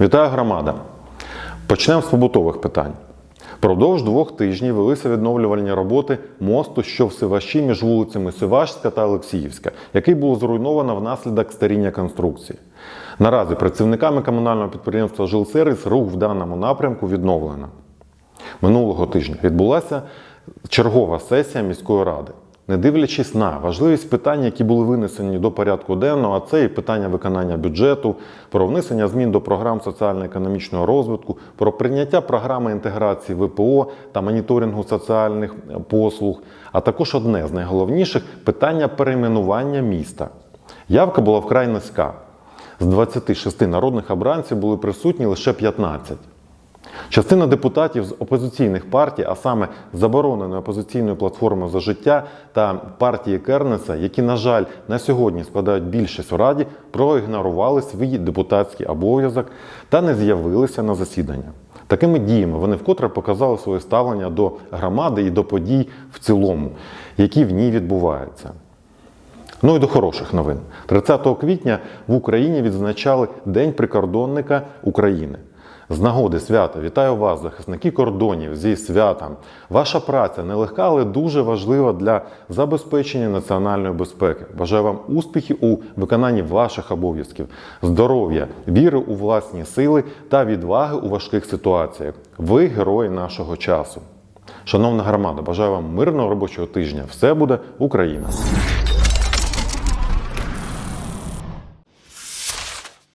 Вітаю громада! Почнемо з побутових питань. Продовж двох тижнів велися відновлювальні роботи мосту, що в Сиваші між вулицями Сивашська та Олексіївська, який було зруйновано внаслідок старіння конструкції. Наразі працівниками комунального підприємства Жилсервіс рух в даному напрямку відновлено. Минулого тижня відбулася чергова сесія міської ради. Не дивлячись на важливість питань, які були винесені до порядку денного, а це і питання виконання бюджету, про внесення змін до програм соціально-економічного розвитку, про прийняття програми інтеграції ВПО та моніторингу соціальних послуг, а також одне з найголовніших питання перейменування міста. Явка була вкрай низька. З 26 народних обранців були присутні лише 15. Частина депутатів з опозиційних партій, а саме забороненої опозиційної платформи за життя та партії Кернеса, які, на жаль, на сьогодні складають більшість у раді, проігнорували свій депутатський обов'язок та не з'явилися на засідання. Такими діями вони вкотре показали своє ставлення до громади і до подій в цілому, які в ній відбуваються. Ну і до хороших новин. 30 квітня в Україні відзначали День прикордонника України. З нагоди свята вітаю вас, захисники кордонів, зі святом. Ваша праця нелегка, але дуже важлива для забезпечення національної безпеки. Бажаю вам успіхів у виконанні ваших обов'язків, здоров'я, віри у власні сили та відваги у важких ситуаціях. Ви герої нашого часу. Шановна громада, бажаю вам мирного робочого тижня. Все буде Україна!